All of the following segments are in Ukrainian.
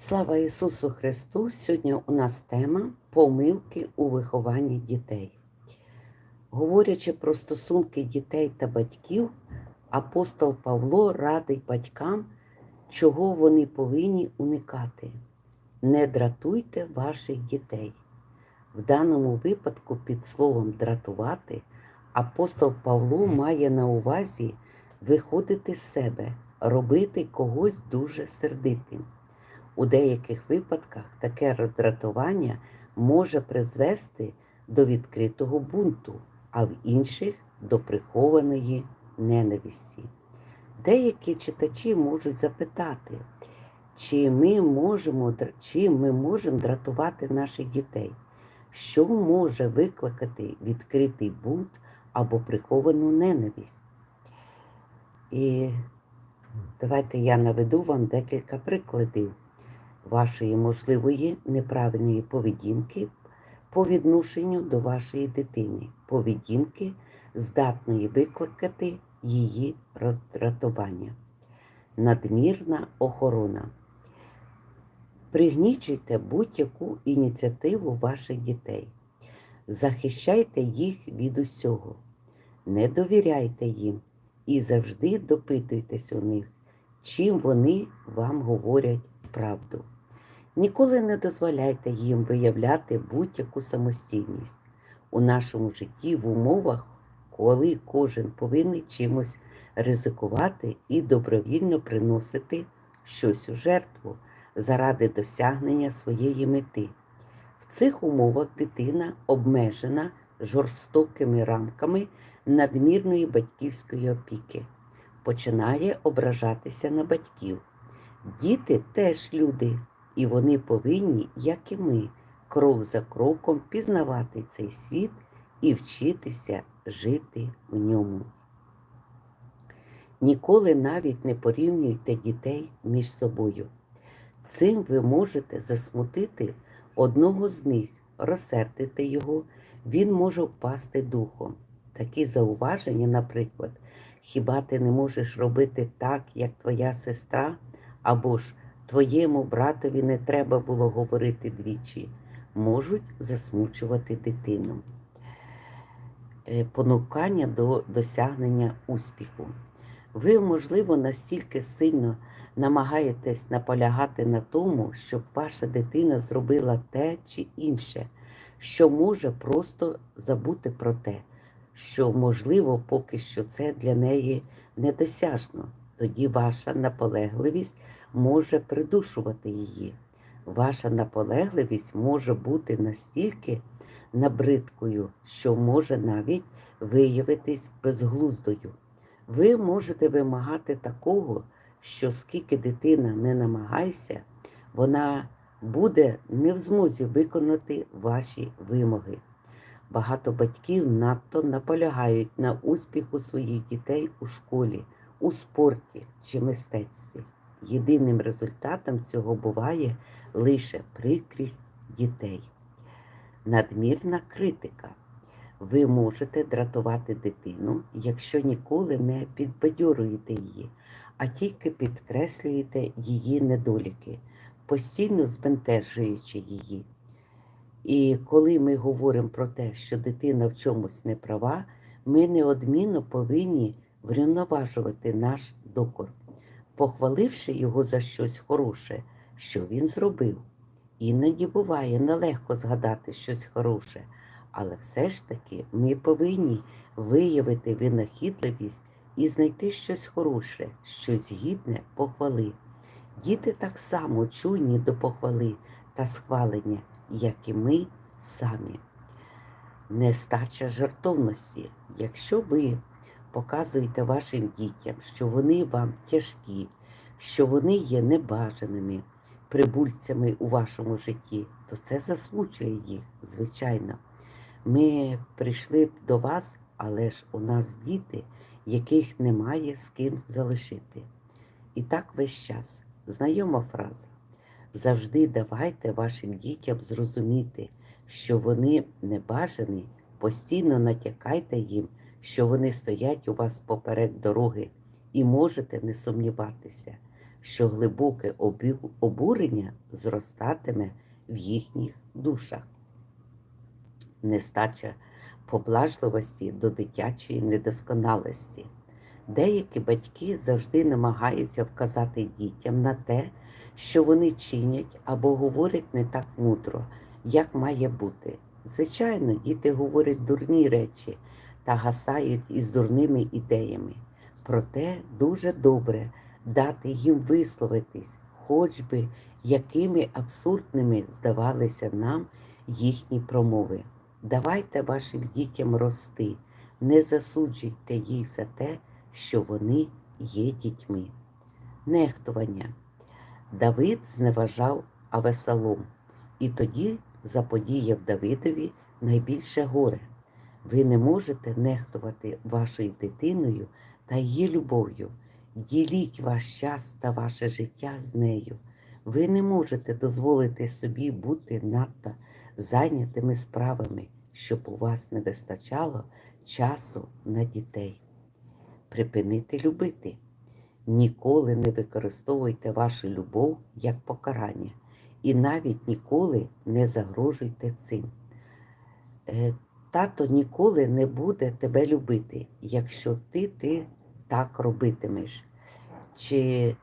Слава Ісусу Христу! Сьогодні у нас тема помилки у вихованні дітей. Говорячи про стосунки дітей та батьків, апостол Павло радить батькам, чого вони повинні уникати. Не дратуйте ваших дітей. В даному випадку під словом дратувати апостол Павло має на увазі виходити з себе, робити когось дуже сердитим. У деяких випадках таке роздратування може призвести до відкритого бунту, а в інших до прихованої ненависті. Деякі читачі можуть запитати, чи ми можемо, чи ми можемо дратувати наших дітей, що може викликати відкритий бунт або приховану ненависть. І давайте я наведу вам декілька прикладів вашої можливої неправильної поведінки по відношенню до вашої дитини, поведінки, здатної викликати її роздратування. Надмірна охорона. Пригнічуйте будь-яку ініціативу ваших дітей. Захищайте їх від усього. Не довіряйте їм і завжди допитуйтесь у них, чим вони вам говорять правду. Ніколи не дозволяйте їм виявляти будь-яку самостійність у нашому житті в умовах, коли кожен повинен чимось ризикувати і добровільно приносити щось у жертву заради досягнення своєї мети. В цих умовах дитина обмежена жорстокими рамками надмірної батьківської опіки, починає ображатися на батьків. Діти теж люди, і вони повинні, як і ми, крок за кроком пізнавати цей світ і вчитися жити в ньому. Ніколи навіть не порівнюйте дітей між собою. Цим ви можете засмутити одного з них, розсердити його, він може впасти духом. Такі зауваження, наприклад, хіба ти не можеш робити так, як твоя сестра, або ж твоєму братові не треба було говорити двічі, можуть засмучувати дитину. Е, Понукання до досягнення успіху. Ви, можливо, настільки сильно намагаєтесь наполягати на тому, щоб ваша дитина зробила те чи інше, що може просто забути про те, що, можливо, поки що це для неї недосяжно. Тоді ваша наполегливість може придушувати її. Ваша наполегливість може бути настільки набридкою, що може навіть виявитись безглуздою. Ви можете вимагати такого, що скільки дитина не намагайся, вона буде не в змозі виконати ваші вимоги. Багато батьків надто наполягають на успіху своїх дітей у школі, у спорті чи мистецтві. Єдиним результатом цього буває лише прикрість дітей. Надмірна критика. Ви можете дратувати дитину, якщо ніколи не підбадьорюєте її, а тільки підкреслюєте її недоліки, постійно збентежуючи її. І коли ми говоримо про те, що дитина в чомусь не права, ми неодмінно повинні врівноважувати наш докор, похваливши його за щось хороше, що він зробив. Іноді буває нелегко згадати щось хороше, але все ж таки ми повинні виявити винахідливість і знайти щось хороше, щось гідне похвали. Діти так само чуйні до похвали та схвалення, як і ми самі. Нестача жертовності. Якщо ви показуєте вашим дітям, що вони вам тяжкі, що вони є небажаними прибульцями у вашому житті, то це засмучує їх, звичайно. Ми прийшли б до вас, але ж у нас діти, яких немає з ким залишити. І так весь час. Знайома фраза. Завжди давайте вашим дітям зрозуміти, що вони небажані, постійно натякайте їм, що вони стоять у вас поперек дороги, і можете не сумніватися. що глибоке обурення зростатиме в їхніх душах. Нестача поблажливості до дитячої недосконалості. Деякі батьки завжди намагаються вказати дітям на те, що вони чинять або говорять не так мудро, як має бути. Звичайно, діти говорять дурні речі та гасають із дурними ідеями. Проте дуже добре дати їм висловитись, хоч би якими абсурдними здавалися нам їхні промови. Давайте вашим дітям рости, не засуджуйте їх за те, що вони є дітьми. Нехтування. Давид зневажав Авесалом, і тоді заподіяв Давидові найбільше горе. Ви не можете нехтувати вашою дитиною та її любов'ю. Діліть ваш час та ваше життя з нею. Ви не можете дозволити собі бути надто зайнятими справами, щоб у вас не вистачало часу на дітей. Припинити любити. Ніколи не використовуйте вашу любов як покарання і навіть ніколи не загрожуйте цим. Тато ніколи не буде тебе любити, якщо ти, ти так робитимеш. Чи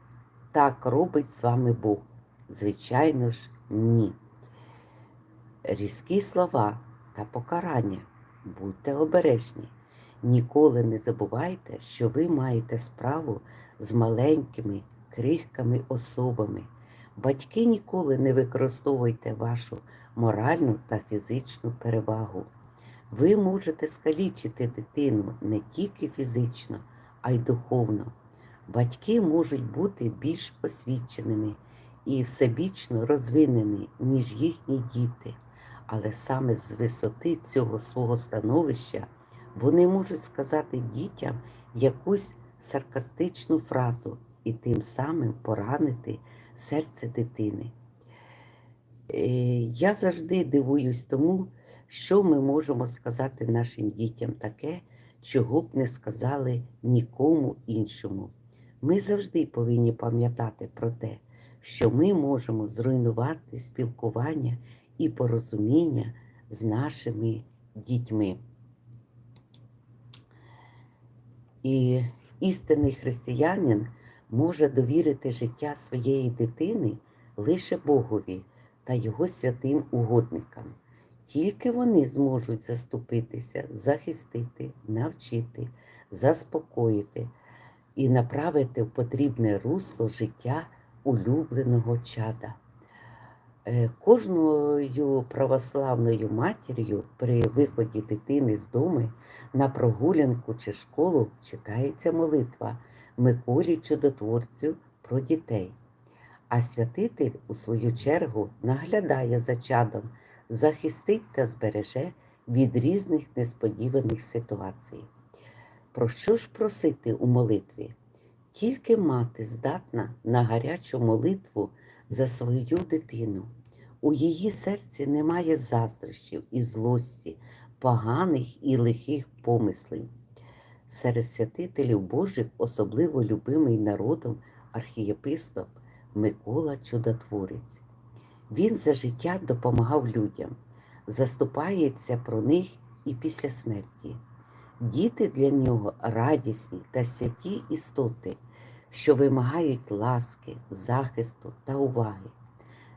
так робить з вами Бог? Звичайно ж, ні. Різкі слова та покарання. Будьте обережні. Ніколи не забувайте, що ви маєте справу з маленькими, крихкими особами. Батьки ніколи не використовуйте вашу моральну та фізичну перевагу. Ви можете скалічити дитину не тільки фізично, а й духовно. Батьки можуть бути більш освіченими і всебічно розвинені, ніж їхні діти, але саме з висоти цього свого становища вони можуть сказати дітям якусь саркастичну фразу і тим самим поранити серце дитини. Е, Я завжди дивуюсь тому, що ми можемо сказати нашим дітям таке, чого б не сказали нікому іншому. Ми завжди повинні пам'ятати про те, що ми можемо зруйнувати спілкування і порозуміння з нашими дітьми. І істинний християнин може довірити життя своєї дитини лише Богові та його святим угодникам. Тільки вони зможуть заступитися, захистити, навчити, заспокоїти і направити в потрібне русло життя улюбленого чада. Е, Кожною православною матір'ю при виході дитини з дому на прогулянку чи школу читається молитва Миколі Чудотворцю про дітей. А святитель, у свою чергу, наглядає за чадом, захистить та збереже від різних несподіваних ситуацій. Про що ж просити у молитві? Тільки мати здатна на гарячу молитву за свою дитину. У її серці немає заздрощів і злості, поганих і лихих помислів. Серед святителів Божих особливо любимий народом архієпископ Микола Чудотворець. Він за життя допомагав людям, заступається про них і після смерті. Діти для нього радісні та святі істоти, що вимагають ласки, захисту та уваги.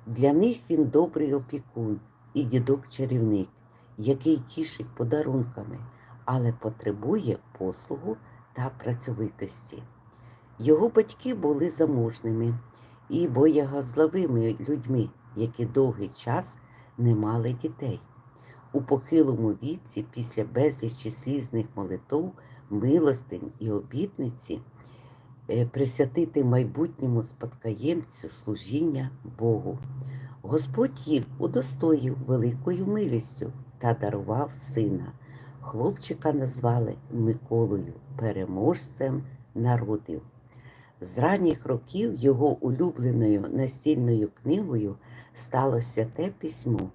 Для них він добрий опікун і дідок-чарівник, який тішить подарунками, але потребує послугу та працьовитості. Його батьки були заможними і боягозловими людьми, які довгий час не мали дітей. У похилому віці, після безлічі слізних молитов, милостинь і обітниці, е, присвятити майбутньому спадкоємцю служіння Богу. Господь їх удостоїв великою милістю та дарував сина. Хлопчика назвали Миколою, переможцем народів. З ранніх років його улюбленою настільною книгою стало святе письмо.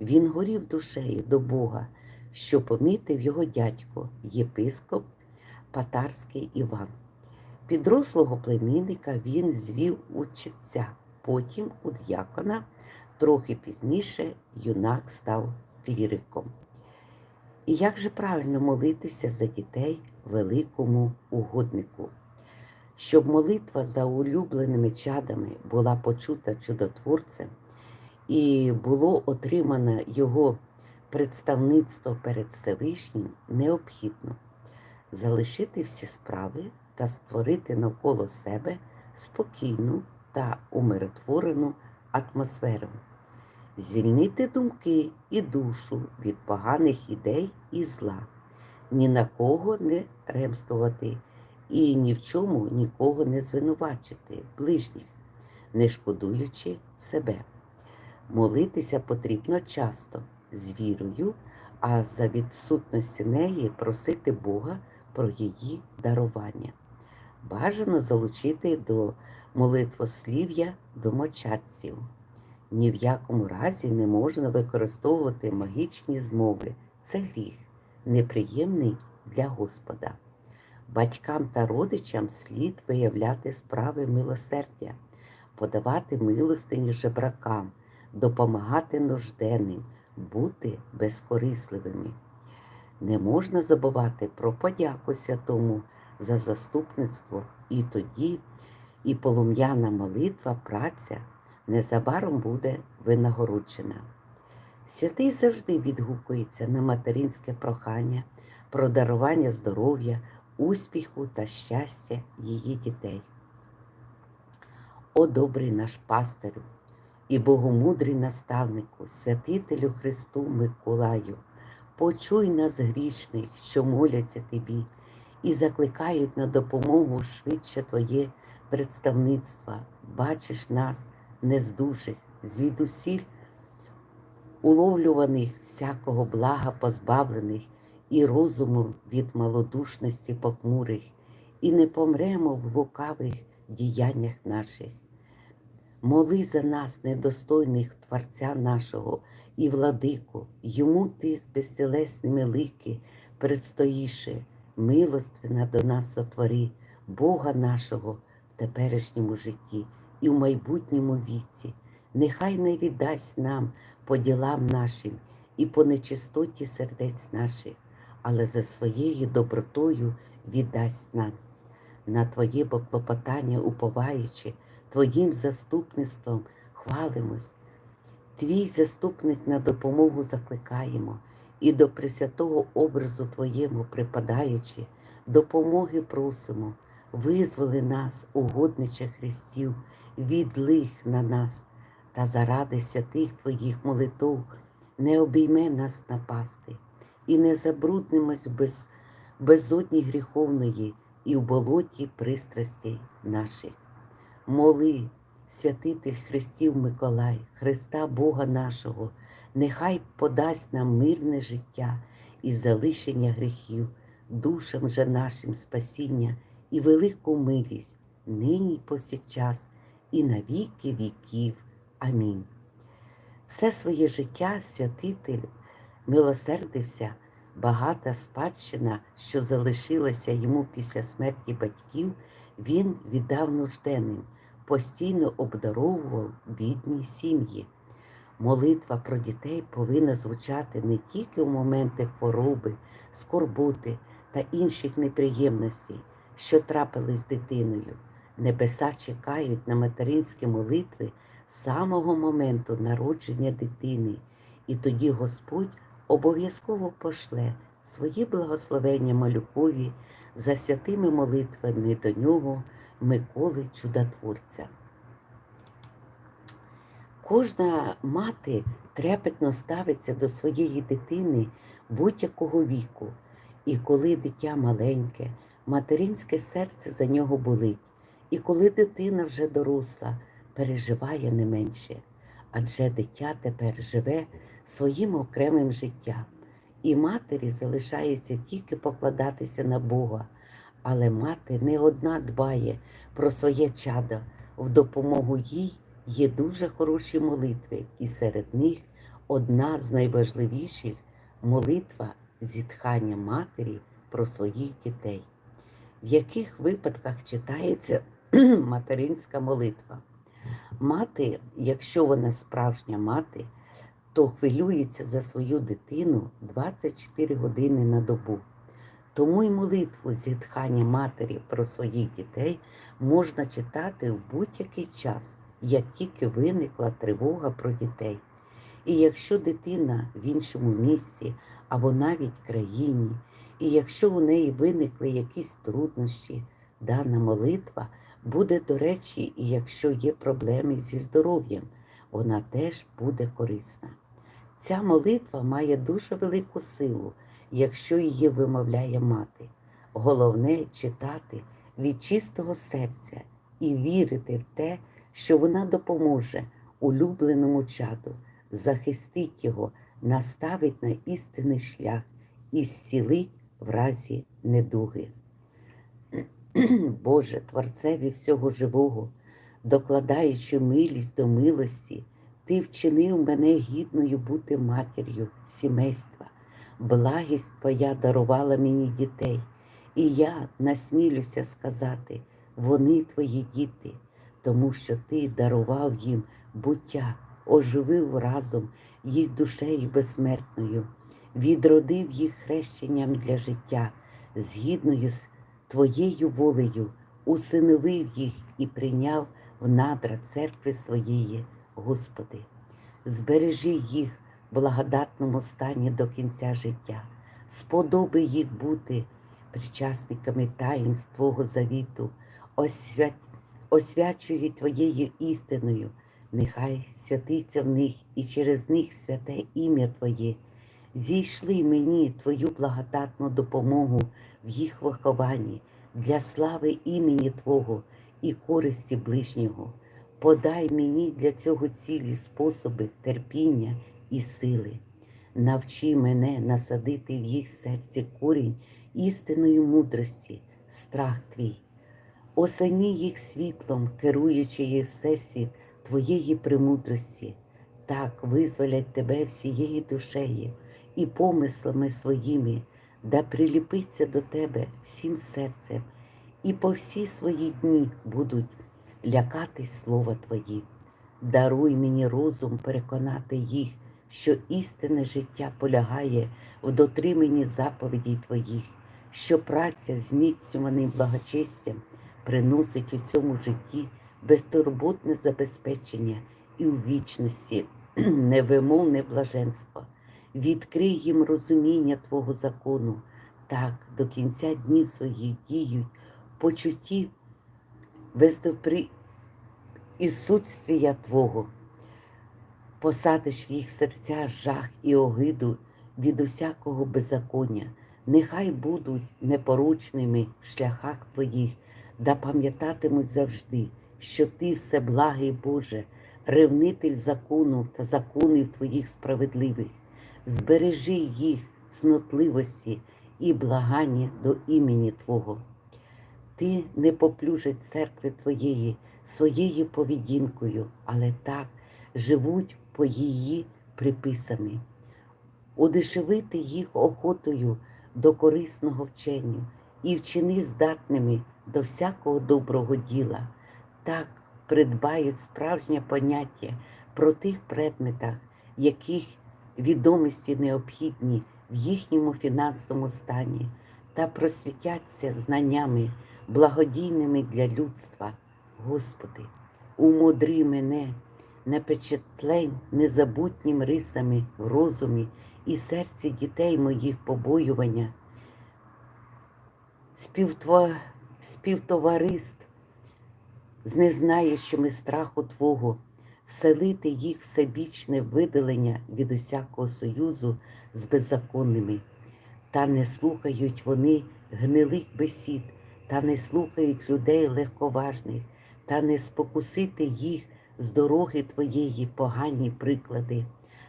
Він горів душею до Бога, що помітив його дядько, єпископ Патарський Іван. Підрослого племінника він звів у потім у д'якона, трохи пізніше юнак став кліриком. І як же правильно молитися за дітей великому угоднику? Щоб молитва за улюбленими чадами була почута чудотворцем і було отримано його представництво перед Всевишнім, необхідно залишити всі справи та створити навколо себе спокійну та умиротворену атмосферу, звільнити думки і душу від поганих ідей і зла, ні на кого не ремствувати і ні в чому нікого не звинувачити ближніх, не шкодуючи себе. Молитися потрібно часто, з вірою, а за відсутності неї просити Бога про її дарування. Бажано залучити до молитвослів'я домочадців. Ні в якому разі не можна використовувати магічні змови. Це гріх, неприємний для Господа. Батькам та родичам слід виявляти справи милосердя, подавати милостині жебракам, допомагати нужденним, бути безкорисливими. Не можна забувати про подяку святому за заступництво і тоді, і полум'яна молитва, праця незабаром буде винагороджена. Святий завжди відгукується на материнське прохання про дарування здоров'я, успіху та щастя її дітей. О добрий наш пастирю і богомудрий наставнику, святителю Христу Миколаю, почуй нас грішних, що моляться тобі, і закликають на допомогу швидше Твоє представництво, бачиш нас, нездужих, звідусіль уловлюваних всякого блага позбавлених і розуму від малодушності похмурих, і не помремо в лукавих діяннях наших. Моли за нас, недостойних Творця нашого і владику, йому ти з безселесними лики предстоїше, милостивна до нас сотвори, Бога нашого в теперішньому житті і в майбутньому віці. Нехай не віддасть нам по ділам нашим і по нечистоті сердець наших, але за своєю добротою віддасть нам. На Твоє поклопотання уповаючи, Твоїм заступництвом хвалимось. Твій заступник на допомогу закликаємо і до Пресвятого образу Твоєму припадаючи, допомоги просимо, визволи нас, угоднича Христів, від лих на нас, та заради святих Твоїх молитов не обійме нас напасти, і не забруднимось без безодні гріховної і в болоті пристрастей наших. Моли, святитель Христів Миколай, Христа Бога нашого, нехай подасть нам мирне життя і залишення гріхів, душам же нашим спасіння і велику милість, нині повсякчас, і на віки віків. Амінь. Все своє життя святитель милосердився, багата спадщина, що залишилася йому після смерті батьків, він віддав нужденним, постійно обдаровував бідні сім'ї. Молитва про дітей повинна звучати не тільки в моменти хвороби, скорботи та інших неприємностей, що трапились з дитиною. Небеса чекають на материнські молитви з самого моменту народження дитини, і тоді Господь обов'язково пошле свої благословення малюкові за святими молитвами до нього Миколи Чудотворця. Кожна мати трепетно ставиться до своєї дитини будь-якого віку, і коли дитя маленьке, материнське серце за нього болить, і коли дитина вже доросла, переживає не менше, адже дитя тепер живе своїм окремим життям, і матері залишається тільки покладатися на Бога, але мати не одна дбає про своє чадо, в допомогу їй є дуже хороші молитви, і серед них одна з найважливіших молитва зітхання матері про своїх дітей. В яких випадках читається материнська молитва? Мати, якщо вона справжня мати, то хвилюється за свою дитину 24 години на добу. Тому й молитву зітхання матері про своїх дітей можна читати в будь-який час, як тільки виникла тривога про дітей. І якщо дитина в іншому місці або навіть країні, і якщо у неї виникли якісь труднощі, дана молитва буде до речі, і якщо є проблеми зі здоров'ям, вона теж буде корисна. Ця молитва має дуже велику силу, якщо її вимовляє мати. Головне читати від чистого серця і вірити в те, що вона допоможе улюбленому чаду, захистить його, наставить на істинний шлях і зцілить в разі недуги. Боже, Творцеві всього живого, докладаючи милість до милості, Ти вчинив мене гідною бути матір'ю сімейства. Благість Твоя дарувала мені дітей, і я насмілюся сказати, вони твої діти, тому що ти дарував їм буття, оживив разом їх душею безсмертною, відродив їх хрещенням для життя, згідною з Твоєю волею, усиновив їх і прийняв в надра церкви своєї, Господи. Збережи їх в благодатному стані до кінця життя, сподоби їх бути причасниками таїнств Твого завіту, освять, освячують Твоєю істиною, нехай святиться в них і через них святе ім'я Твоє. Зійшли мені Твою благодатну допомогу в їх вихованні для слави імені Твого і користі ближнього. Подай мені для цього цілі способи терпіння і сили. Навчи мене насадити в їх серці корінь істинної мудрості, страх твій. Осені їх світлом, керуючи їх всесвіт Твоєї премудрості, так визволять тебе всією душею і помислами своїми, да приліпиться до тебе всім серцем, і по всі свої дні будуть лякати слова Твої. Даруй мені розум переконати їх, що істинне життя полягає в дотриманні заповідей Твоїх, що праця зміцнюваним благочестям приносить у цьому житті безтурботне забезпечення і у вічності невимовне блаженство. Відкрий їм розуміння Твого закону, так до кінця днів своїх діють почутті і судствія Твого. Посадиш в їх серця жах і огиду від усякого беззаконня, нехай будуть непоручними в шляхах Твоїх, да пам'ятатимуть завжди, що Ти все благий Боже, ревнитель закону та законів Твоїх справедливих збережи їх цнотливості і благання до імені Твого. Ти не поплюжить церкви Твоєї своєю поведінкою, але так живуть по її приписами, удешевити їх охотою до корисного вчення і вчини здатними до всякого доброго діла, так придбають справжнє поняття про тих предметах, яких відомості необхідні в їхньому фінансовому стані та просвітяться знаннями, благодійними для людства. Господи, умудри мене, напечатлень незабутнім рисами в розумі і серці дітей моїх побоювання, співтво... співтовариств з незнаючими страху Твого вселити їх всебічне видалення від усякого союзу з беззаконними, та не слухають вони гнилих бесід, та не слухають людей легковажних, та не спокусити їх з дороги твоєї погані приклади,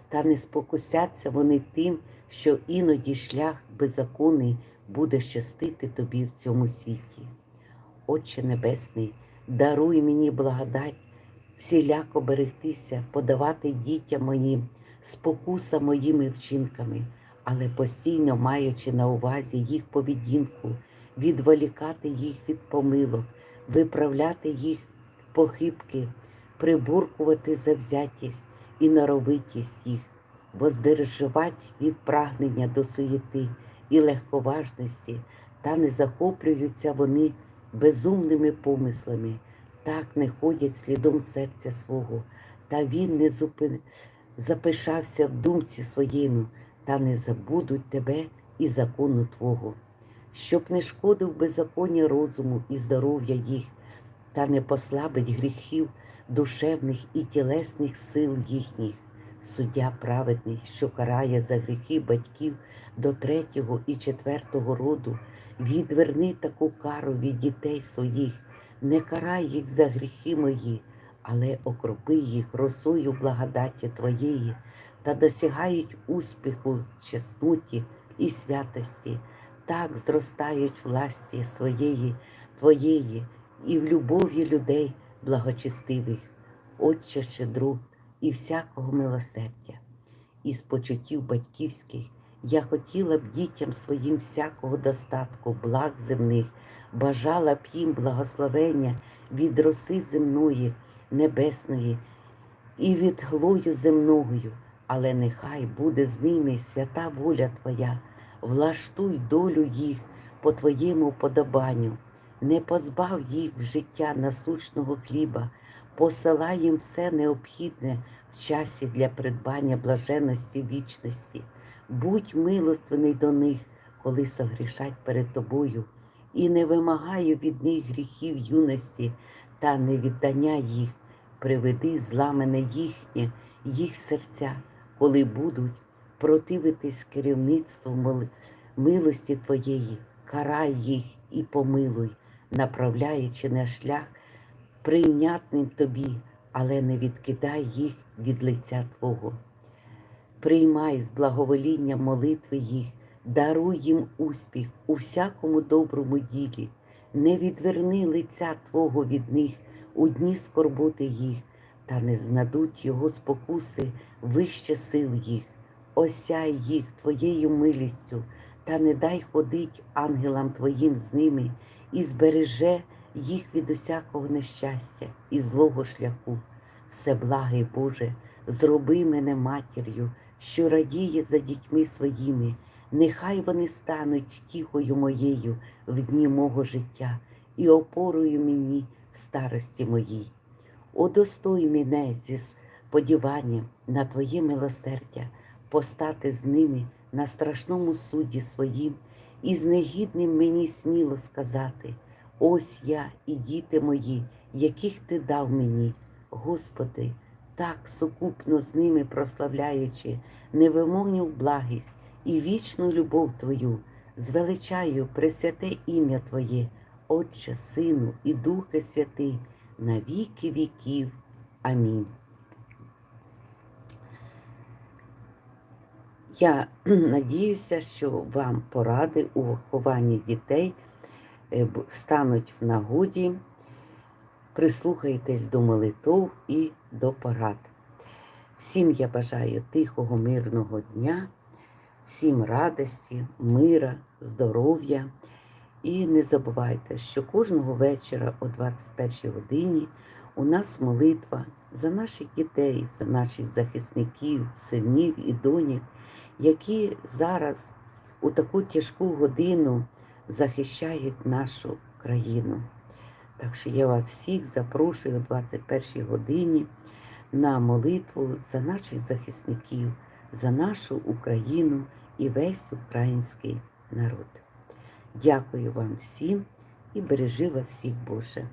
та не спокусяться вони тим, що іноді шлях беззаконний буде щастити тобі в цьому світі. Отче Небесний, даруй мені благодать всіляко берегтися, подавати дітям моїм спокуса моїми вчинками, але постійно маючи на увазі їх поведінку, відволікати їх від помилок, виправляти їх похибки, прибуркувати завзятість і норовитість їх, воздержувати від прагнення до суєти і легковажності, та не захоплюються вони безумними помислами, так не ходять слідом серця свого, та він не зупин... запишався в думці своєму, та не забудуть тебе і закону Твого, щоб не шкодив беззаконня розуму і здоров'я їх, та не послабить гріхів душевних і тілесних сил їхніх. Суддя праведний, що карає за гріхи батьків до третього і четвертого роду, відверни таку кару від дітей своїх, не карай їх за гріхи мої, але окропи їх росою благодаті Твоєї та досягають успіху, чесноті і святості, так зростають власті своєї, Твоєї і в любові людей благочестивих, Отче щедро і всякого милосердя. Із почуттів батьківських я хотіла б дітям своїм всякого достатку, благ земних, бажала б їм благословення від роси земної, небесної і від глою земною, але нехай буде з ними свята воля Твоя, влаштуй долю їх по Твоєму подобанню, не позбав їх в життя насущного хліба, посилай їм все необхідне в часі для придбання блаженності вічності. Будь милостивний до них, коли согрішать перед тобою, і не вимагаю від них гріхів юності та невіддання їх, приведи зламане їхнє, їх серця, коли будуть противитись керівництву милості Твоєї, карай їх і помилуй, направляючи на шлях прийнятним тобі, але не відкидай їх від лиця Твого. Приймай з благоволінням молитви їх, даруй їм успіх у всякому доброму ділі, не відверни лиця Твого від них у дні скорботи їх, та не знадуть його спокуси вище сил їх, осяй їх Твоєю милістю, та не дай ходить ангелам Твоїм з ними, і збереже їх від усякого нещастя і злого шляху. Всеблагий Боже, зроби мене матір'ю, що радіє за дітьми своїми, нехай вони стануть втіхою моєю в дні мого життя і опорою мені в старості моїй. Удостой мене зі сподіванням на Твоє милосердя, постати з ними на страшному суді своїм, і з негідним мені сміло сказати: ось я і діти мої, яких ти дав мені, Господи, так сукупно з ними прославляючи невимовню благість і вічну любов Твою, звеличаю пресвяте ім'я Твоє, Отче, Сину і Духе Святий, на віки віків. Амінь. Я надіюся, що вам поради у вихованні дітей е, стануть в нагоді. Прислухайтесь до молитов і до порад. Всім я бажаю тихого, мирного дня, всім радості, мира, здоров'я. І не забувайте, що кожного вечора о 21 годині у нас молитва за наших дітей, за наших захисників, синів і доньок, які зараз у таку тяжку годину захищають нашу країну. Так що я вас всіх запрошую о 21-й годині на молитву за наших захисників, за нашу Україну і весь український народ. Дякую вам всім і бережи вас всіх, Боже.